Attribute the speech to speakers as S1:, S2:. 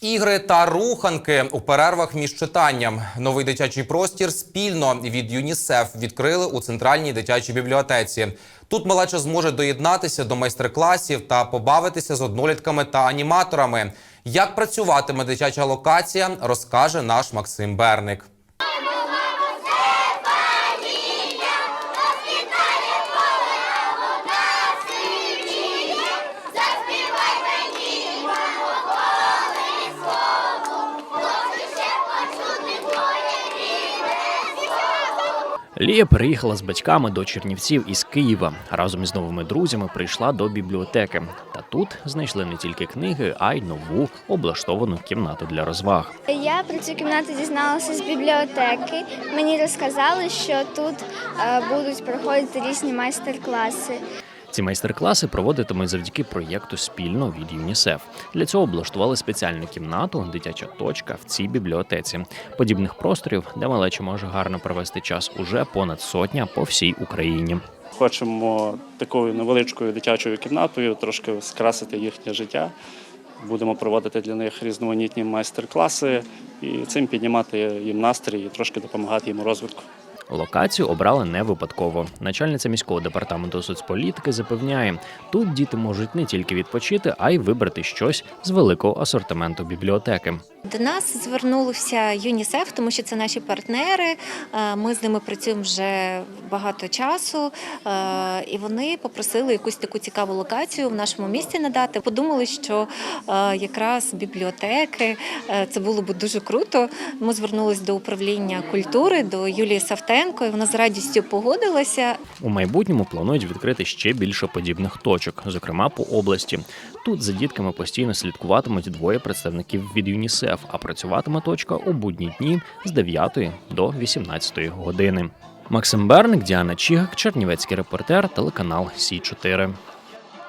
S1: Ігри та руханки у перервах між читанням. Новий дитячий простір спільно від ЮНІСЕФ відкрили у центральній дитячій бібліотеці. Тут малеча зможе доєднатися до майстер-класів та побавитися з однолітками та аніматорами. Як працюватиме дитяча локація, розкаже наш Максим Берник.
S2: Лія переїхала з батьками до Чернівців із Києва. Разом із новими друзями прийшла до бібліотеки. Та тут знайшли не тільки книги, а й нову облаштовану кімнату для розваг.
S3: Я про цю кімнату дізналася з бібліотеки. Мені розказали, що тут е, будуть проходити різні майстер-класи.
S2: Ці майстер-класи проводитимуть завдяки проєкту спільно від ЮНІСЕФ. Для цього облаштували спеціальну кімнату, дитяча точка в цій бібліотеці. Подібних просторів, де малеча може гарно провести час, уже понад сотня по всій Україні.
S4: Хочемо такою невеличкою дитячою кімнатою трошки скрасити їхнє життя. Будемо проводити для них різноманітні майстер-класи і цим піднімати їм настрій і трошки допомагати їм у розвитку.
S2: Локацію обрали не випадково. Начальниця міського департаменту соцполітики запевняє, тут діти можуть не тільки відпочити, а й вибрати щось з великого асортименту бібліотеки.
S5: До нас звернулося ЮНІСЕФ, тому що це наші партнери. Е, Ми з ними працюємо вже багато часу, е, і вони попросили якусь таку цікаву локацію в нашому місті надати. Подумали, що е, якраз бібліотеки це було б дуже круто. Ми звернулись до управління культури, до Юлії Савтенко, і вона з радістю погодилася.
S2: У майбутньому планують відкрити ще більше подібних точок, зокрема по області. Тут за дітками постійно слідкуватимуть двоє представників від ЮНІСЕФ, а працюватиме точка у будні дні з 9 до 18 години. Максим Берник, Діана Чігак, Чернівецький репортер, телеканал Сі 4